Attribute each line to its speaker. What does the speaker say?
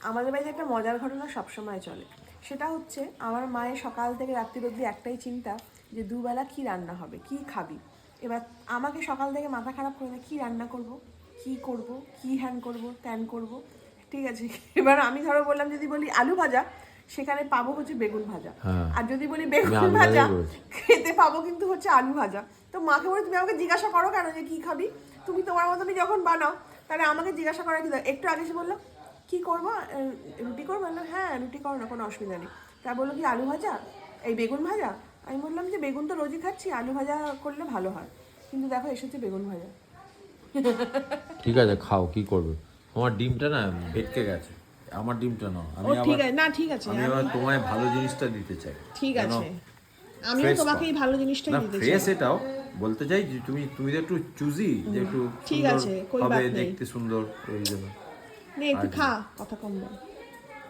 Speaker 1: আমাদের বাড়িতে একটা মজার ঘটনা সবসময় চলে সেটা হচ্ছে আমার মায়ের সকাল থেকে রাত্রি অবধি একটাই চিন্তা যে দুবেলা কি রান্না হবে কি খাবি এবার আমাকে সকাল থেকে মাথা খারাপ করে দেয়, কি রান্না করব কি করব কি হ্যান করব ত্যান করব ঠিক আছে এবার আমি ধরো বললাম যদি বলি আলু ভাজা সেখানে পাবো হচ্ছে বেগুন ভাজা
Speaker 2: হ্যাঁ।
Speaker 1: আর যদি বলি বেগুন ভাজা। খেতে পাবো কিন্তু হচ্ছে আলু ভাজা তো মাকে বলে তুমি আমাকে জিজ্ঞাসা করো কেন যে কি খাবি তুমি তোমার মতনই যখন বানাও তাহলে আমাকে জিজ্ঞাসা করা কি? একটু আগে এসে বলল কি করব? রুটি করব? বলল হ্যাঁ রুটি করো না কোনো অসুবিধা নেই। তা বলল কি আলু ভাজা? এই বেগুন ভাজা? আমি বললাম যে বেগুন তো রোজই খাচ্ছি আলু ভাজা করলে ভালো হয়। কিন্তু দেখো এসেছে বেগুন ভাজা।
Speaker 2: ঠিক আছে খাও কি করবে? তোমার ডিমটা না
Speaker 3: ভেটকে গেছে। আমার ডিমটা নাও।
Speaker 1: ও
Speaker 3: আমি
Speaker 1: ঠিক আছে না ঠিক আছে
Speaker 3: আমি আবার তোমায় ভালো জিনিসটা দিতে চাই।
Speaker 1: ঠিক আছে। আমিও
Speaker 3: fresh
Speaker 1: তোমাকে এই ভালো জিনিসটাই দিতে চাই।
Speaker 3: ফ্রেশ এটাও। বলতে চাই যে তুমি তুমি তো একটু চুজি যে একটু
Speaker 1: ঠিক আছে, কই
Speaker 3: হবে দেখতে সুন্দর এই জন্য।
Speaker 1: নে একটু খা কথা কম বল।